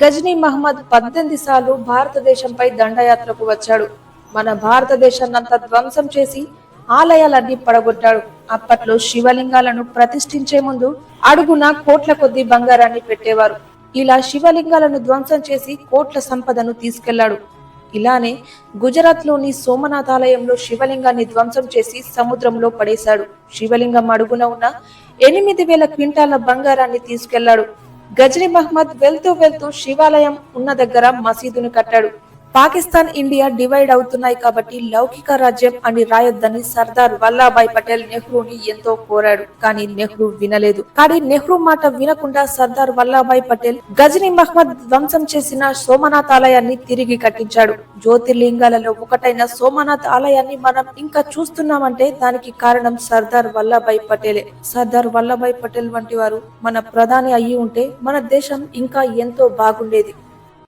గజనీ మహమ్మద్ పద్దెనిమిది సార్లు భారతదేశంపై దండయాత్రకు వచ్చాడు. మన భారతదేశాన్నంతా ధ్వంసం చేసి ఆలయాలన్నీ పడగొట్టాడు. అప్పట్లో శివలింగాలను ప్రతిష్ఠించే ముందు అడుగున కోట్ల కొద్ది బంగారాన్ని పెట్టేవారు. ఇలా శివలింగాలను ధ్వంసం చేసి కోట్ల సంపదను తీసుకెళ్ళాడు. ఇలానే గుజరాత్లోని సోమనాథ్ ఆలయంలో శివలింగాన్ని ధ్వంసం చేసి సముద్రంలో పడేశాడు. శివలింగం అడుగున ఉన్న ఎనిమిది వేల క్వింటాల బంగారాన్ని తీసుకెళ్ళాడు. గజ్రీ మహమ్మద్ వెళ్తూ వెళ్తూ శివాలయం ఉన్న దగ్గర మసీదును కట్టాడు. పాకిస్తాన్ ఇండియా డివైడ్ అవుతున్నాయి కాబట్టి లౌకిక రాజ్యం అని రాయొద్దని సర్దార్ వల్లాభాయ్ పటేల్ నెహ్రూని ఎంతో కోరాడు. కానీ నెహ్రూ వినలేదు. కానీ నెహ్రూ మాట వినకుండా సర్దార్ వల్లాభాయ్ పటేల్ గజనీ మహ్మద్ ధ్వంసం చేసిన సోమనాథ్ ఆలయాన్ని తిరిగి కట్టించాడు. జ్యోతిర్లింగాలలో ఒకటైన సోమనాథ్ ఆలయాన్ని మనం ఇంకా చూస్తున్నామంటే దానికి కారణం సర్దార్ వల్లభాయ్ పటేలే. సర్దార్ వల్లభాయ్ పటేల్ వంటి వారు మన ప్రధాని అయ్యి ఉంటే మన దేశం ఇంకా ఎంతో బాగుండేది.